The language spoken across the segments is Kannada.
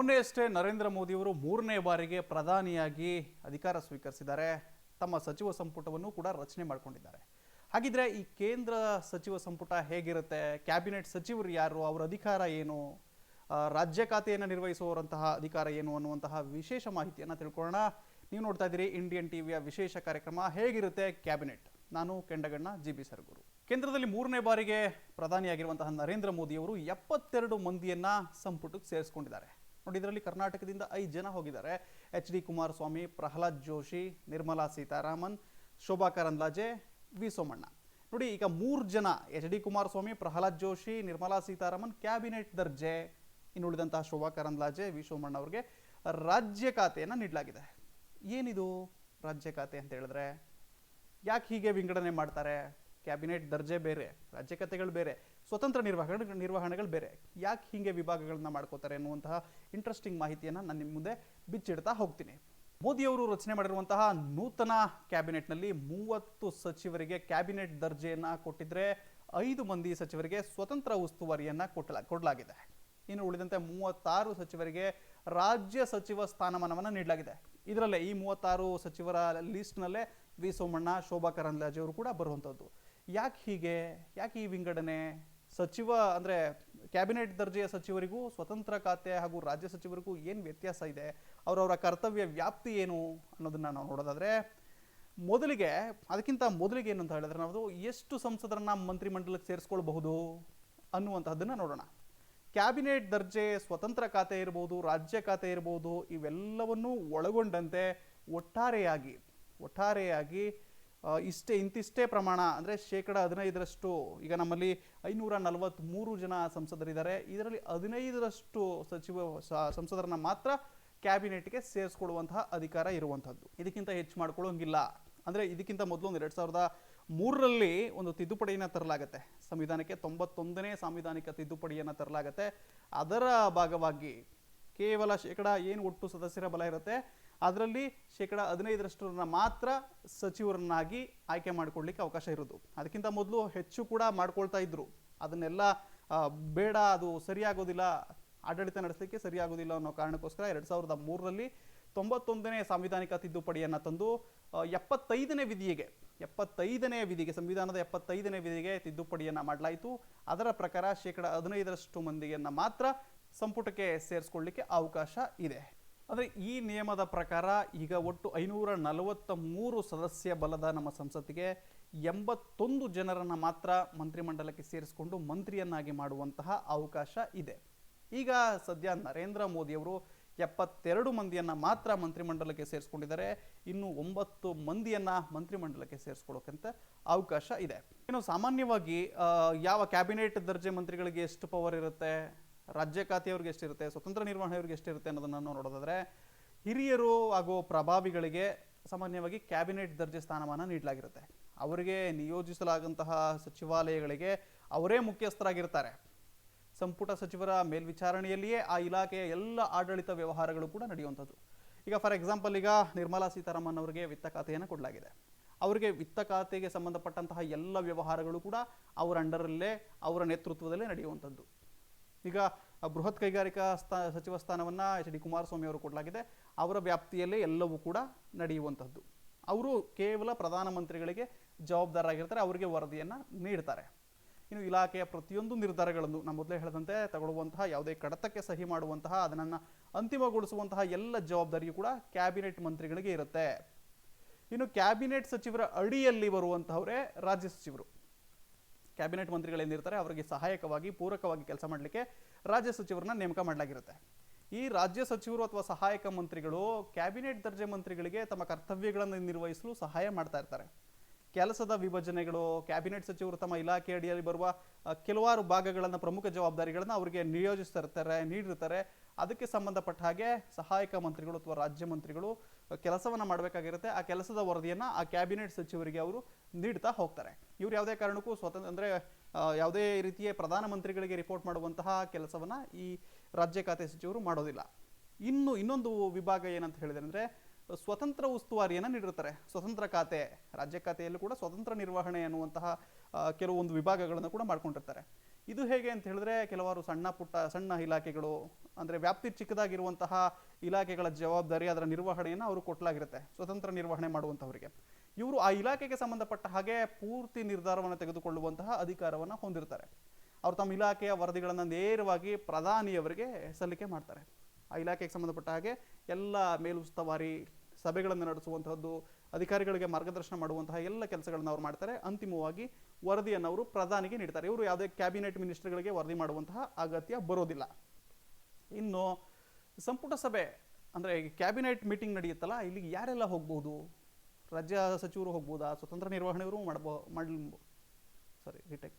ಮೊನ್ನೆಯಷ್ಟೇ ನರೇಂದ್ರ ಮೋದಿಯವರು ಮೂರನೇ ಬಾರಿಗೆ ಪ್ರಧಾನಿಯಾಗಿ ಅಧಿಕಾರ ಸ್ವೀಕರಿಸಿದ್ದಾರೆ. ತಮ್ಮ ಸಚಿವ ಸಂಪುಟವನ್ನು ಕೂಡ ರಚನೆ ಮಾಡಿಕೊಂಡಿದ್ದಾರೆ. ಹಾಗಿದ್ರೆ ಈ ಕೇಂದ್ರ ಸಚಿವ ಸಂಪುಟ ಹೇಗಿರುತ್ತೆ? ಕ್ಯಾಬಿನೆಟ್ ಸಚಿವರು ಯಾರು? ಅವರ ಅಧಿಕಾರ ಏನು? ರಾಜ್ಯ ಖಾತೆಯನ್ನು ನಿರ್ವಹಿಸುವವರಂತಹ ಅಧಿಕಾರ ಏನು ಅನ್ನುವಂತಹ ವಿಶೇಷ ಮಾಹಿತಿಯನ್ನು ತಿಳ್ಕೊಳ್ಳೋಣ. ನೀವು ನೋಡ್ತಾ ಇದ್ದೀರಿ ಇಂಡಿಯನ್ ಟಿವಿಯ ವಿಶೇಷ ಕಾರ್ಯಕ್ರಮ. ಹೇಗಿರುತ್ತೆ ಕ್ಯಾಬಿನೆಟ್? ನಾನು ಕೆಂಡಗಣ್ಣ ಜಿ ಬಿ ಸರ್ಗೂರು. ಕೇಂದ್ರದಲ್ಲಿ ಮೂರನೇ ಬಾರಿಗೆ ಪ್ರಧಾನಿಯಾಗಿರುವಂತಹ ನರೇಂದ್ರ ಮೋದಿಯವರು ಎಪ್ಪತ್ತೆರಡು ಮಂದಿಯನ್ನ ಸಂಪುಟಕ್ಕೆ ಸೇರಿಸ್ಕೊಂಡಿದ್ದಾರೆ. ನೋಡಿ, ಇದರಲ್ಲಿ ಕರ್ನಾಟಕದಿಂದ ಐದು ಜನ ಹೋಗಿದ್ದಾರೆ. H D Kumaraswamy, Pralhad Joshi, Nirmala Sitharaman, Shobha Karandlaje, V Somanna. ನೋಡಿ, ಈಗ ಮೂರು ಜನ, H D Kumaraswamy, Pralhad Joshi, Nirmala Sitharaman cabinet ದರ್ಜೆ ಇನ್ನುಳಿದಂತಹ ಶೋಭಾ ಕರಂದ್ಲಾಜೆ, ವಿ ಸೋಮಣ್ಣ ಅವರಿಗೆ ರಾಜ್ಯ ಖಾತೆಯನ್ನು ನೀಡಲಾಗಿದೆ. ಏನಿದು ರಾಜ್ಯ ಖಾತೆ ಅಂತ ಹೇಳಿದ್ರೆ? ಯಾಕೆ ಹೀಗೆ ವಿಂಗಡಣೆ ಮಾಡ್ತಾರೆ? ಕ್ಯಾಬಿನೆಟ್ ದರ್ಜೆ ಬೇರೆ, ರಾಜ್ಯ ಕಥೆಗಳು ಬೇರೆ, ಸ್ವತಂತ್ರ ನಿರ್ವಹಣೆ, ನಿರ್ವಹಣೆಗಳು ಬೇರೆ. ಯಾಕೆ ಹೀಗೆ ವಿಭಾಗಗಳನ್ನ ಮಾಡ್ಕೋತಾರೆ ಅನ್ನುವಂತಹ ಇಂಟ್ರೆಸ್ಟಿಂಗ್ ಮಾಹಿತಿಯನ್ನು ನಾನು ನಿಮ್ಮ ಮುಂದೆ ಬಿಚ್ಚಿಡ್ತಾ ಹೋಗ್ತೀನಿ. ಮೋದಿಯವರು ರಚನೆ ಮಾಡಿರುವಂತಹ ನೂತನ ಕ್ಯಾಬಿನೆಟ್ನಲ್ಲಿ ಮೂವತ್ತು ಸಚಿವರಿಗೆ ಕ್ಯಾಬಿನೆಟ್ ದರ್ಜೆಯನ್ನು ಕೊಟ್ಟಿದ್ರೆ ಐದು ಮಂದಿ ಸಚಿವರಿಗೆ ಸ್ವತಂತ್ರ ಉಸ್ತುವಾರಿಯನ್ನು ಕೊಟ್ಟಲ ಕೊಡಲಾಗಿದೆ. ಇನ್ನು ಉಳಿದಂತೆ ಮೂವತ್ತಾರು ಸಚಿವರಿಗೆ ರಾಜ್ಯ ಸಚಿವ ಸ್ಥಾನಮಾನವನ್ನು ನೀಡಲಾಗಿದೆ. ಇದರಲ್ಲೇ ಈ ಮೂವತ್ತಾರು ಸಚಿವರ ಲಿಸ್ಟ್ನಲ್ಲೇ ವಿ ಸೋಮಣ್ಣ, ಶೋಭಾ ಕರಂದ್ಲಾಜೆ ಅವರು ಕೂಡ ಬರುವಂಥದ್ದು ಯಾಕೆ ಹೀಗೆ, ಯಾಕೆ ಈ ವಿಂಗಡಣೆ? ಸಚಿವ ಅಂದರೆ ಕ್ಯಾಬಿನೆಟ್ ದರ್ಜೆಯ ಸಚಿವರಿಗೂ ಸ್ವತಂತ್ರ ಖಾತೆ ಹಾಗೂ ರಾಜ್ಯ ಸಚಿವರಿಗೂ ಏನು ವ್ಯತ್ಯಾಸ ಇದೆ? ಅವರವರ ಕರ್ತವ್ಯ ವ್ಯಾಪ್ತಿ ಏನು ಅನ್ನೋದನ್ನು ನಾವು ನೋಡೋದಾದರೆ, ಮೊದಲಿಗೆ, ಅದಕ್ಕಿಂತ ಮೊದಲಿಗೆ ಏನು ಅಂತ ಹೇಳಿದ್ರೆ ನಾವು ಎಷ್ಟು ಸಂಸದರನ್ನ ಮಂತ್ರಿಮಂಡಲಕ್ಕೆ ಸೇರಿಸ್ಕೊಳ್ಬಹುದು ಅನ್ನುವಂಥದ್ದನ್ನು ನೋಡೋಣ. ಕ್ಯಾಬಿನೆಟ್ ದರ್ಜೆ, ಸ್ವತಂತ್ರ ಖಾತೆ ಇರ್ಬೋದು, ರಾಜ್ಯ ಖಾತೆ ಇರ್ಬೋದು, ಇವೆಲ್ಲವನ್ನೂ ಒಳಗೊಂಡಂತೆ ಒಟ್ಟಾರೆಯಾಗಿ ಒಟ್ಟಾರೆಯಾಗಿ ಇಷ್ಟೇ ಇಂತಿಷ್ಟೇ ಪ್ರಮಾಣ, ಅಂದರೆ ಶೇಕಡ ಹದಿನೈದರಷ್ಟು, ಈಗ ನಮ್ಮಲ್ಲಿ ಐನೂರ ನಲವತ್ತ್ಮೂರು ಜನ ಸಂಸದರಿದ್ದಾರೆ. ಇದರಲ್ಲಿ ಹದಿನೈದರಷ್ಟು ಸಚಿವ ಸಂಸದರನ್ನು ಮಾತ್ರ ಕ್ಯಾಬಿನೆಟ್ಗೆ ಸೇರಿಸ್ಕೊಳ್ಳುವಂತಹ ಅಧಿಕಾರ ಇರುವಂಥದ್ದು. ಇದಕ್ಕಿಂತ ಹೆಚ್ಚು ಮಾಡ್ಕೊಳ್ಳೋಂಗಿಲ್ಲ. ಅಂದರೆ ಇದಕ್ಕಿಂತ ಮೊದಲು ಒಂದು ಎರಡು ಸಾವಿರದ ಮೂರರಲ್ಲಿ ಒಂದು ತಿದ್ದುಪಡಿಯನ್ನು ತರಲಾಗತ್ತೆ. ಸಂವಿಧಾನಕ್ಕೆ ತೊಂಬತ್ತೊಂದನೇ ಸಾಂವಿಧಾನಿಕ ತಿದ್ದುಪಡಿಯನ್ನು ತರಲಾಗತ್ತೆ. ಅದರ ಭಾಗವಾಗಿ ಕೇವಲ ಶೇಕಡ ಏನು ಒಟ್ಟು ಸದಸ್ಯರ ಬಲ ಇರುತ್ತೆ? ಅದರಲ್ಲಿ ಶೇಕಡ ಹದಿನೈದರಷ್ಟರನ್ನ ಮಾತ್ರ ಸಚಿವರನ್ನಾಗಿ ಆಯ್ಕೆ ಮಾಡಿಕೊಳ್ಳಿಕ್ಕೆ ಅವಕಾಶ ಇರೋದು. ಅದಕ್ಕಿಂತ ಮೊದಲು ಹೆಚ್ಚು ಕೂಡ ಮಾಡ್ಕೊಳ್ತಾ ಇದ್ರು. ಅದನ್ನೆಲ್ಲ ಬೇಡ, ಅದು ಸರಿಯಾಗೋದಿಲ್ಲ, ಆಡಳಿತ ನಡೆಸಲಿಕ್ಕೆ ಸರಿಯಾಗೋದಿಲ್ಲ ಅನ್ನೋ ಕಾರಣಕ್ಕೋಸ್ಕರ ಎರಡು ಸಾವಿರದ ಮೂರರಲ್ಲಿ ತೊಂಬತ್ತೊಂದನೇ ಸಾಂವಿಧಾನಿಕ ತಿದ್ದುಪಡಿಯನ್ನು ತಂದು ಎಪ್ಪತ್ತೈದನೇ ವಿಧಿಗೆ ಎಪ್ಪತ್ತೈದನೇ ವಿಧಿಗೆ, ಸಂವಿಧಾನದ ಎಪ್ಪತ್ತೈದನೇ ವಿಧಿಗೆ ತಿದ್ದುಪಡಿಯನ್ನು ಮಾಡಲಾಯಿತು. ಅದರ ಪ್ರಕಾರ ಶೇಕಡ ಹದಿನೈದರಷ್ಟು ಮಂದಿಯನ್ನು ಮಾತ್ರ ಸಂಪುಟಕ್ಕೆ ಸೇರಿಸ್ಕೊಳ್ಳಿಕ್ಕೆ ಅವಕಾಶ ಇದೆ. ಅಂದರೆ ಈ ನಿಯಮದ ಪ್ರಕಾರ ಈಗ ಒಟ್ಟು ಐನೂರ ನಲವತ್ತ ಮೂರು ಸದಸ್ಯ ಬಲದ ನಮ್ಮ ಸಂಸತ್ತಿಗೆ ಎಂಬತ್ತೊಂದು ಜನರನ್ನು ಮಾತ್ರ ಮಂತ್ರಿಮಂಡಲಕ್ಕೆ ಸೇರಿಸಿಕೊಂಡು ಮಂತ್ರಿಯನ್ನಾಗಿ ಮಾಡುವಂತಹ ಅವಕಾಶ ಇದೆ. ಈಗ ಸದ್ಯ ನರೇಂದ್ರ ಮೋದಿಯವರು ಎಪ್ಪತ್ತೆರಡು ಮಂದಿಯನ್ನು ಮಾತ್ರ ಮಂತ್ರಿಮಂಡಲಕ್ಕೆ ಸೇರಿಸ್ಕೊಂಡಿದ್ದಾರೆ. ಇನ್ನು ಒಂಬತ್ತು ಮಂದಿಯನ್ನು ಮಂತ್ರಿಮಂಡಲಕ್ಕೆ ಸೇರಿಸ್ಕೊಳ್ಳೋಕ್ಕಂತ ಅವಕಾಶ ಇದೆ. ಇನ್ನು ಸಾಮಾನ್ಯವಾಗಿ ಯಾವ ಕ್ಯಾಬಿನೆಟ್ ದರ್ಜೆ ಮಂತ್ರಿಗಳಿಗೆ ಎಷ್ಟು ಪವರ್ ಇರುತ್ತೆ? ರಾಜ್ಯ ಖಾತೆಯವ್ರಿಗೆ ಎಷ್ಟಿರುತ್ತೆ, ಸ್ವತಂತ್ರ ನಿರ್ವಹಣೆಯವ್ರಿಗೆ ಎಷ್ಟಿರುತ್ತೆ ಅನ್ನೋದನ್ನು ನಾವು ನೋಡೋದಾದ್ರೆ, ಹಿರಿಯರು ಹಾಗೂ ಪ್ರಭಾವಿಗಳಿಗೆ ಸಾಮಾನ್ಯವಾಗಿ ಕ್ಯಾಬಿನೆಟ್ ದರ್ಜೆ ಸ್ಥಾನಮಾನ ನೀಡಲಾಗಿರುತ್ತೆ. ಅವರಿಗೆ ನಿಯೋಜಿಸಲಾಗಂತಹ ಸಚಿವಾಲಯಗಳಿಗೆ ಅವರೇ ಮುಖ್ಯಸ್ಥರಾಗಿರ್ತಾರೆ. ಸಂಪುಟ ಸಚಿವರ ಮೇಲ್ವಿಚಾರಣೆಯಲ್ಲಿಯೇ ಆ ಇಲಾಖೆಯ ಎಲ್ಲ ಆಡಳಿತ ವ್ಯವಹಾರಗಳು ಕೂಡ ನಡೆಯುವಂಥದ್ದು. ಈಗ ಫಾರ್ ಎಕ್ಸಾಂಪಲ್ ಈಗ ನಿರ್ಮಲಾ ಸೀತಾರಾಮನ್ ಅವರಿಗೆ ವಿತ್ತ ಖಾತೆಯನ್ನು ಕೊಡಲಾಗಿದೆ. ಅವರಿಗೆ ವಿತ್ತ ಖಾತೆಗೆ ಸಂಬಂಧಪಟ್ಟಂತಹ ಎಲ್ಲ ವ್ಯವಹಾರಗಳು ಕೂಡ ಅವರ ಅಂಡರಲ್ಲೇ, ಅವರ ನೇತೃತ್ವದಲ್ಲೇ ನಡೆಯುವಂಥದ್ದು. ಈಗ ಬೃಹತ್ ಕೈಗಾರಿಕಾ ಸ್ಥಾ, ಸಚಿವ ಸ್ಥಾನವನ್ನು ಎಚ್ ಡಿ ಕುಮಾರಸ್ವಾಮಿ ಅವರು ಕೊಡಲಾಗಿದೆ. ಅವರ ವ್ಯಾಪ್ತಿಯಲ್ಲೇ ಎಲ್ಲವೂ ಕೂಡ ನಡೆಯುವಂಥದ್ದು. ಅವರು ಕೇವಲ ಪ್ರಧಾನಮಂತ್ರಿಗಳಿಗೆ ಜವಾಬ್ದಾರರಾಗಿರ್ತಾರೆ, ಅವರಿಗೆ ವರದಿಯನ್ನು ನೀಡ್ತಾರೆ. ಇನ್ನು ಇಲಾಖೆಯ ಪ್ರತಿಯೊಂದು ನಿರ್ಧಾರಗಳನ್ನು ನಾನು ಮೊದಲೇ ಹೇಳಿದಂತೆ ತಗೊಳ್ಳುವಂತಹ, ಯಾವುದೇ ಕಡತಕ್ಕೆ ಸಹಿ ಮಾಡುವಂತಹ ಅದನ್ನು ಅಂತಿಮಗೊಳಿಸುವಂತಹ ಎಲ್ಲ ಜವಾಬ್ದಾರಿಯು ಕೂಡ ಕ್ಯಾಬಿನೆಟ್ ಮಂತ್ರಿಗಳಿಗೆ ಇರುತ್ತೆ. ಇನ್ನು ಕ್ಯಾಬಿನೆಟ್ ಸಚಿವರ ಅಡಿಯಲ್ಲಿ ಬರುವಂತಹವರೇ ರಾಜ್ಯ ಸಚಿವರು. ಕ್ಯಾಬಿನೆಟ್ ಮಂತ್ರಿಗಳೇನಿರ್ತಾರೆ ಅವರಿಗೆ ಸಹಾಯಕವಾಗಿ ಪೂರಕವಾಗಿ ಕೆಲಸ ಮಾಡಲಿಕ್ಕೆ ರಾಜ್ಯ ಸಚಿವರನ್ನ ನೇಮಕ ಮಾಡಲಾಗಿರುತ್ತೆ. ಈ ರಾಜ್ಯ ಸಚಿವರು ಅಥವಾ ಸಹಾಯಕ ಮಂತ್ರಿಗಳು ಕ್ಯಾಬಿನೆಟ್ ದರ್ಜೆ ಮಂತ್ರಿಗಳಿಗೆ ತಮ್ಮ ಕರ್ತವ್ಯಗಳನ್ನು ನಿರ್ವಹಿಸಲು ಸಹಾಯ ಮಾಡ್ತಾ ಇರ್ತಾರೆ. ಕೆಲಸದ ವಿಭಜನೆಗಳು, ಕ್ಯಾಬಿನೆಟ್ ಸಚಿವರು ತಮ್ಮ ಇಲಾಖೆ ಅಡಿಯಲ್ಲಿ ಬರುವ ಕೆಲವಾರು ಭಾಗಗಳನ್ನು ಪ್ರಮುಖ ಜವಾಬ್ದಾರಿಗಳನ್ನು ಅವರಿಗೆ ನಿಯೋಜಿಸ್ತಿರ್ತಾರೆ, ನೀಡಿರ್ತಾರೆ. ಅದಕ್ಕೆ ಸಂಬಂಧಪಟ್ಟ ಹಾಗೆ ಸಹಾಯಕ ಮಂತ್ರಿಗಳು ಅಥವಾ ರಾಜ್ಯ ಮಂತ್ರಿಗಳು ಕೆಲಸವನ್ನು ಮಾಡಬೇಕಾಗಿರುತ್ತೆ. ಆ ಕೆಲಸದ ವರದಿಯನ್ನು ಆ ಕ್ಯಾಬಿನೆಟ್ ಸಚಿವರಿಗೆ ಅವರು ನೀಡ್ತಾ ಹೋಗ್ತಾರೆ. ಇವ್ರು ಯಾವುದೇ ಕಾರಣಕ್ಕೂ ಸ್ವತಂತ್ರ ಅಂದರೆ ಯಾವುದೇ ರೀತಿಯ ಪ್ರಧಾನಮಂತ್ರಿಗಳಿಗೆ ರಿಪೋರ್ಟ್ ಮಾಡುವಂತಹ ಕೆಲಸವನ್ನು ಈ ರಾಜ್ಯ ಖಾತೆ ಸಚಿವರು ಮಾಡೋದಿಲ್ಲ. ಇನ್ನು ಇನ್ನೊಂದು ವಿಭಾಗ ಏನಂತ ಹೇಳಿದ್ರೆ ಅಂದರೆ ಸ್ವತಂತ್ರ ಉಸ್ತುವಾರಿಯನ್ನು ನೀಡಿರ್ತಾರೆ ಸ್ವತಂತ್ರ ಖಾತೆ, ರಾಜ್ಯ ಖಾತೆಯಲ್ಲೂ ಕೂಡ ಸ್ವತಂತ್ರ ನಿರ್ವಹಣೆ ಅನ್ನುವಂತಹ ಕೆಲವೊಂದು ವಿಭಾಗಗಳನ್ನು ಕೂಡ ಮಾಡ್ಕೊಂಡಿರ್ತಾರೆ. ಇದು ಹೇಗೆ ಅಂತ ಹೇಳಿದ್ರೆ ಕೆಲವಾರು ಸಣ್ಣ ಪುಟ್ಟ, ಸಣ್ಣ ಇಲಾಖೆಗಳು, ಅಂದರೆ ವ್ಯಾಪ್ತಿ ಚಿಕ್ಕದಾಗಿರುವಂತಹ ಇಲಾಖೆಗಳ ಜವಾಬ್ದಾರಿ, ಅದರ ನಿರ್ವಹಣೆಯನ್ನು ಅವರು ಕೊಟ್ಟಲಾಗಿರುತ್ತೆ ಸ್ವತಂತ್ರ ನಿರ್ವಹಣೆ ಮಾಡುವಂಥವರಿಗೆ ಇವರು ಆ ಇಲಾಖೆಗೆ ಸಂಬಂಧಪಟ್ಟ ಹಾಗೆ ಪೂರ್ತಿ ನಿರ್ಧಾರವನ್ನು ತೆಗೆದುಕೊಳ್ಳುವಂತಹ ಅಧಿಕಾರವನ್ನು ಹೊಂದಿರ್ತಾರೆ. ಅವರು ತಮ್ಮ ಇಲಾಖೆಯ ವರದಿಗಳನ್ನು ನೇರವಾಗಿ ಪ್ರಧಾನಿಯವರಿಗೆ ಸಲ್ಲಿಕೆ ಮಾಡ್ತಾರೆ. ಆ ಇಲಾಖೆಗೆ ಸಂಬಂಧಪಟ್ಟ ಹಾಗೆ ಎಲ್ಲ ಮೇಲುಸ್ತುವಾರಿ ಸಭೆಗಳನ್ನು ನಡೆಸುವಂತಹದ್ದು, ಅಧಿಕಾರಿಗಳಿಗೆ ಮಾರ್ಗದರ್ಶನ ಮಾಡುವಂತಹ ಎಲ್ಲ ಕೆಲಸಗಳನ್ನು ಅವರು ಮಾಡ್ತಾರೆ. ಅಂತಿಮವಾಗಿ ವರದಿಯನ್ನು ಅವರು ಪ್ರಧಾನಿಗೆ ನೀಡ್ತಾರೆ. ಇವರು ಯಾವುದೇ ಕ್ಯಾಬಿನೆಟ್ ಮಿನಿಸ್ಟರ್ಗಳಿಗೆ ವರದಿ ಮಾಡುವಂತಹ ಅಗತ್ಯ ಬರೋದಿಲ್ಲ. ಇನ್ನು ಸಂಪುಟ ಸಭೆ ಅಂದರೆ ಕ್ಯಾಬಿನೆಟ್ ಮೀಟಿಂಗ್ ನಡೆಯುತ್ತಲ್ಲ, ಇಲ್ಲಿಗೆ ಯಾರೆಲ್ಲ ಹೋಗ್ಬೋದು? ರಾಜ್ಯ ಸಚಿವರು ಹೋಗ್ಬೋದಾ? ಸ್ವತಂತ್ರ ನಿರ್ವಹಣೆಯವರು ಮಾಡಬೋ ಮಾಡಲ್ ಸಾರಿ ರಿಟೇಕ್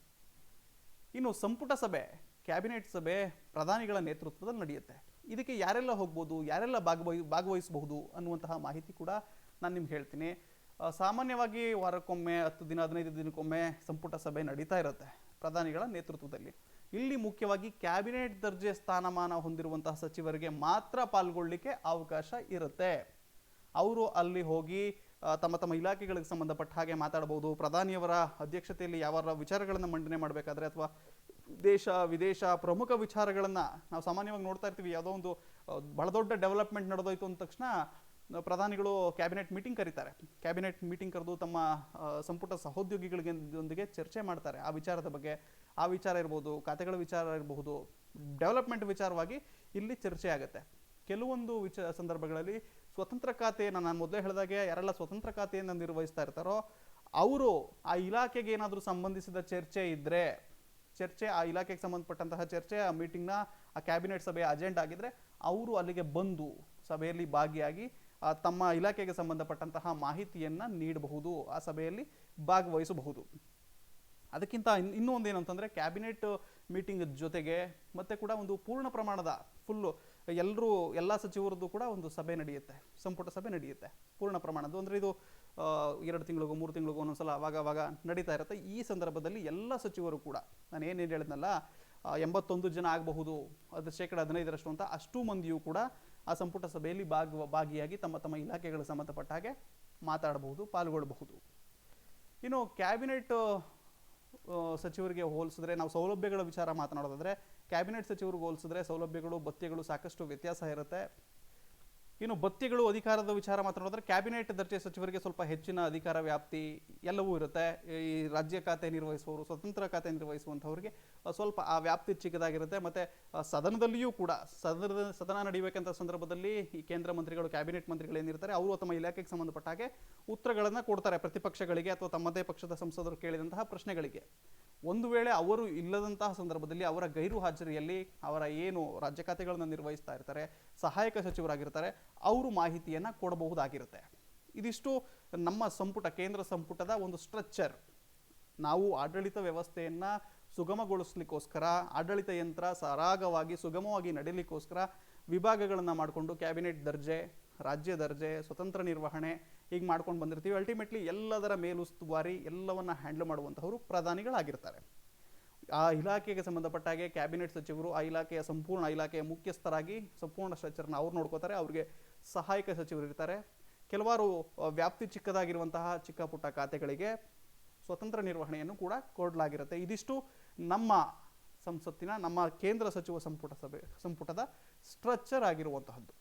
ಇನ್ನು ಸಂಪುಟ ಸಭೆ, ಕ್ಯಾಬಿನೆಟ್ ಸಭೆ ಪ್ರಧಾನಿಗಳ ನೇತೃತ್ವದಲ್ಲಿ ನಡೆಯುತ್ತೆ. ಇದಕ್ಕೆ ಯಾರೆಲ್ಲ ಹೋಗ್ಬೋದು, ಯಾರೆಲ್ಲ ಭಾಗವಹಿ, ಭಾಗವಹಿಸಬಹುದು ಅನ್ನುವಂತಹ ಮಾಹಿತಿ ಕೂಡ ನಾನು ನಿಮ್ಗೆ ಹೇಳ್ತೀನಿ. ಸಾಮಾನ್ಯವಾಗಿ ವಾರಕ್ಕೊಮ್ಮೆ, ಹತ್ತು ದಿನ, ಹದಿನೈದು ದಿನಕ್ಕೊಮ್ಮೆ ಸಂಪುಟ ಸಭೆ ನಡೀತಾ ಇರುತ್ತೆ ಪ್ರಧಾನಿಗಳ ನೇತೃತ್ವದಲ್ಲಿ. ಇಲ್ಲಿ ಮುಖ್ಯವಾಗಿ ಕ್ಯಾಬಿನೆಟ್ ದರ್ಜೆ ಸ್ಥಾನಮಾನ ಹೊಂದಿರುವಂತಹ ಸಚಿವರಿಗೆ ಮಾತ್ರ ಪಾಲ್ಗೊಳ್ಳಿಕ್ಕೆ ಅವಕಾಶ ಇರುತ್ತೆ. ಅವರು ಅಲ್ಲಿ ಹೋಗಿ ತಮ್ಮ ತಮ್ಮ ಇಲಾಖೆಗಳಿಗೆ ಸಂಬಂಧಪಟ್ಟ ಹಾಗೆ ಮಾತಾಡಬಹುದು. ಪ್ರಧಾನಿಯವರ ಅಧ್ಯಕ್ಷತೆಯಲ್ಲಿ ಯಾವ ವಿಚಾರಗಳನ್ನು ಮಂಡನೆ ಮಾಡಬೇಕಾದ್ರೆ ಅಥವಾ ದೇಶ, ವಿದೇಶ ಪ್ರಮುಖ ವಿಚಾರಗಳನ್ನು ನಾವು ಸಾಮಾನ್ಯವಾಗಿ ನೋಡ್ತಾ ಇರ್ತೀವಿ. ಯಾವುದೋ ಒಂದು ಬಹಳ ದೊಡ್ಡ ಡೆವಲಪ್ಮೆಂಟ್ ನಡೆದೋಯ್ತು ಅಂದ ತಕ್ಷಣ ಪ್ರಧಾನಿಗಳು ಕ್ಯಾಬಿನೆಟ್ ಮೀಟಿಂಗ್ ಕರೀತಾರೆ. ಕ್ಯಾಬಿನೆಟ್ ಮೀಟಿಂಗ್ ಕರೆದು ತಮ್ಮ ಸಂಪುಟ ಸಹೋದ್ಯೋಗಿಗಳಿಗೆ ಚರ್ಚೆ ಮಾಡ್ತಾರೆ. ಆ ವಿಚಾರದ ಬಗ್ಗೆ, ಆ ವಿಚಾರ ಇರ್ಬೋದು, ಖಾತೆಗಳ ವಿಚಾರ ಇರಬಹುದು ಡೆವಲಪ್ಮೆಂಟ್ ವಿಚಾರವಾಗಿ ಇಲ್ಲಿ ಚರ್ಚೆ ಆಗುತ್ತೆ. ಕೆಲವೊಂದು ವಿಚ, ಸಂದರ್ಭಗಳಲ್ಲಿ ಸ್ವತಂತ್ರ ಖಾತೆಯನ್ನು, ನಾನು ಮೊದಲೇ ಹೇಳಿದಾಗೆ ಯಾರೆಲ್ಲ ಸ್ವತಂತ್ರ ಖಾತೆಯನ್ನು ನಿರ್ವಹಿಸ್ತಾ ಇರ್ತಾರೋ, ಅವರು ಆ ಇಲಾಖೆಗೆ ಏನಾದರೂ ಸಂಬಂಧಿಸಿದ ಚರ್ಚೆ ಇದ್ದರೆ ಚರ್ಚೆ ಆ ಇಲಾಖೆಗೆ ಸಂಬಂಧಪಟ್ಟಂತಹ ಚರ್ಚೆ, ಆ ಮೀಟಿಂಗ್ನ ಆ ಕ್ಯಾಬಿನೆಟ್ ಸಭೆಯ ಅಜೆಂಡ್ ಆಗಿದ್ರೆ ಅವರು ಅಲ್ಲಿಗೆ ಬಂದು ಸಭೆಯಲ್ಲಿ ಭಾಗಿಯಾಗಿ ತಮ್ಮ ಇಲಾಖೆಗೆ ಸಂಬಂಧಪಟ್ಟಂತಹ ಮಾಹಿತಿಯನ್ನು ನೀಡಬಹುದು, ಆ ಸಭೆಯಲ್ಲಿ ಭಾಗವಹಿಸಬಹುದು. ಅದಕ್ಕಿಂತ ಇನ್- ಇನ್ನೂ ಒಂದು ಕ್ಯಾಬಿನೆಟ್ ಮೀಟಿಂಗ್ ಜೊತೆಗೆ ಮತ್ತೆ ಕೂಡ ಒಂದು ಪೂರ್ಣ ಪ್ರಮಾಣದ ಫುಲ್ಲು ಎಲ್ಲರೂ, ಎಲ್ಲ ಸಚಿವರದ್ದು ಕೂಡ ಒಂದು ಸಭೆ ನಡೆಯುತ್ತೆ, ಸಂಪುಟ ಸಭೆ ನಡೆಯುತ್ತೆ, ಪೂರ್ಣ ಪ್ರಮಾಣದ್ದು. ಅಂದರೆ ಇದು ಎರಡು ತಿಂಗಳಿಗೂ, ಮೂರು ತಿಂಗಳಿಗೂ ಒಂದೊಂದ್ಸಲ ಅವಾಗ ಅವಾಗ ನಡೀತಾ ಇರುತ್ತೆ. ಈ ಸಂದರ್ಭದಲ್ಲಿ ಎಲ್ಲ ಸಚಿವರು ಕೂಡ, ನಾನು ಏನೇನು ಹೇಳಿದ್ನಲ್ಲ ಎಂಬತ್ತೊಂದು ಜನ ಆಗಬಹುದು ಅದು ಶೇಕಡ ಹದಿನೈದರಷ್ಟು ಅಂತ ಅಷ್ಟು ಮಂದಿಯೂ ಕೂಡ ಆ ಸಂಪುಟ ಸಭೆಯಲ್ಲಿ ಭಾಗ, ಭಾಗಿಯಾಗಿ ತಮ್ಮ ತಮ್ಮ ಇಲಾಖೆಗಳಿಗೆ ಸಂಬಂಧಪಟ್ಟ ಹಾಗೆ ಮಾತಾಡಬಹುದು, ಪಾಲ್ಗೊಳ್ಳಬಹುದು. ಇನ್ನು ಕ್ಯಾಬಿನೆಟ್ ಸಚಿವರಿಗೆ ಹೋಲಿಸಿದ್ರೆ ನಾವು ಸೌಲಭ್ಯಗಳ ವಿಚಾರ ಮಾತನಾಡೋದಾದರೆ, ಕ್ಯಾಬಿನೆಟ್ ಸಚಿವರಿಗೆ ಹೋಲಿಸಿದ್ರೆ ಸೌಲಭ್ಯಗಳು, ಭತ್ಯೆಗಳು ಸಾಕಷ್ಟು ವ್ಯತ್ಯಾಸ ಇರುತ್ತೆ. ಇನ್ನು ಬತ್ತಿಗಳು ಅಧಿಕಾರದ ವಿಚಾರ ಮಾತನಾಡಿದ್ರೆ ಕ್ಯಾಬಿನೆಟ್ ದರ್ಜೆ ಸಚಿವರಿಗೆ ಸ್ವಲ್ಪ ಹೆಚ್ಚಿನ ಅಧಿಕಾರ ವ್ಯಾಪ್ತಿ ಎಲ್ಲವೂ ಇರುತ್ತೆ. ಈ ರಾಜ್ಯ ಖಾತೆ ನಿರ್ವಹಿಸುವವರು, ಸ್ವತಂತ್ರ ಖಾತೆ ನಿರ್ವಹಿಸುವಂಥವ್ರಿಗೆ ಸ್ವಲ್ಪ ಆ ವ್ಯಾಪ್ತಿ ಚಿಕ್ಕದಾಗಿರುತ್ತೆ. ಮತ್ತೆ ಸದನದಲ್ಲಿಯೂ ಕೂಡ, ಸದನದ, ಸದನ ನಡೆಯಬೇಕಂತ ಸಂದರ್ಭದಲ್ಲಿ ಈ ಕೇಂದ್ರ ಮಂತ್ರಿಗಳು, ಕ್ಯಾಬಿನೆಟ್ ಮಂತ್ರಿಗಳು ಏನಿರ್ತಾರೆ, ಅವರು ತಮ್ಮ ಇಲಾಖೆಗೆ ಸಂಬಂಧಪಟ್ಟ ಹಾಗೆ ಉತ್ತರಗಳನ್ನು ಕೊಡ್ತಾರೆ ಪ್ರತಿಪಕ್ಷಗಳಿಗೆ ಅಥವಾ ತಮ್ಮದೇ ಪಕ್ಷದ ಸಂಸದರು ಕೇಳಿದಂತಹ ಪ್ರಶ್ನೆಗಳಿಗೆ. ಒಂದು ವೇಳೆ ಅವರು ಇಲ್ಲದಂತಹ ಸಂದರ್ಭದಲ್ಲಿ ಅವರ ಗೈರು ಹಾಜರಿಯಲ್ಲಿ ಅವರ ಏನು ರಾಜ್ಯ ಖಾತೆಗಳನ್ನು ನಿರ್ವಹಿಸ್ತಾ ಇರ್ತಾರೆ, ಸಹಾಯಕ ಸಚಿವರಾಗಿರ್ತಾರೆ, ಅವರು ಮಾಹಿತಿಯನ್ನು ಕೊಡಬಹುದಾಗಿರುತ್ತೆ. ಇದಿಷ್ಟು ನಮ್ಮ ಸಂಪುಟ, ಕೇಂದ್ರ ಸಂಪುಟದ ಒಂದು ಸ್ಟ್ರಕ್ಚರ್. ನಾವು ಆಡಳಿತ ವ್ಯವಸ್ಥೆಯನ್ನು ಸುಗಮಗೊಳಿಸ್ಲಿಕ್ಕೋಸ್ಕರ, ಆಡಳಿತ ಯಂತ್ರ ಸರಾಗವಾಗಿ ಸುಗಮವಾಗಿ ನಡೀಲಿಕ್ಕೋಸ್ಕರ ವಿಭಾಗಗಳನ್ನು ಮಾಡಿಕೊಂಡು, ಕ್ಯಾಬಿನೆಟ್ ದರ್ಜೆ, ರಾಜ್ಯ ದರ್ಜೆ, ಸ್ವತಂತ್ರ ನಿರ್ವಹಣೆ ಹೀಗೆ ಮಾಡ್ಕೊಂಡು ಬಂದಿರ್ತೀವಿ. ಅಲ್ಟಿಮೇಟ್ಲಿ ಎಲ್ಲದರ ಮೇಲುಸ್ತುವಾರಿ ಎಲ್ಲವನ್ನು ಹ್ಯಾಂಡಲ್ ಮಾಡುವಂಥವರು ಪ್ರಧಾನಿಗಳಾಗಿರ್ತಾರೆ. ಆ ಇಲಾಖೆಗೆ ಸಂಬಂಧಪಟ್ಟ ಹಾಗೆ ಕ್ಯಾಬಿನೆಟ್ ಸಚಿವರು, ಆ ಇಲಾಖೆಯ ಸಂಪೂರ್ಣ ಇಲಾಖೆಯ ಮುಖ್ಯಸ್ಥರಾಗಿ ಸಂಪೂರ್ಣ ಸ್ಟ್ರಕ್ಚರ್ನ ಅವ್ರು ನೋಡ್ಕೋತಾರೆ. ಅವರಿಗೆ ಸಹಾಯಕ ಸಚಿವರು ಇರ್ತಾರೆ. ಕೆಲವಾರು ವ್ಯಾಪ್ತಿ ಚಿಕ್ಕದಾಗಿರುವಂತಹ ಚಿಕ್ಕ ಪುಟ್ಟ ಖಾತೆಗಳಿಗೆ ಸ್ವತಂತ್ರ ನಿರ್ವಹಣೆಯನ್ನು ಕೂಡ ಕೊಡಲಾಗಿರುತ್ತೆ. ಇದಿಷ್ಟು ನಮ್ಮ ಸಂಸತ್ತಿನ, ನಮ್ಮ ಕೇಂದ್ರ ಸಚಿವ ಸಂಪುಟ ಸಭೆ, ಸಂಪುಟದ ಸ್ಟ್ರಕ್ಚರ್ ಆಗಿರುವಂತಹದ್ದು.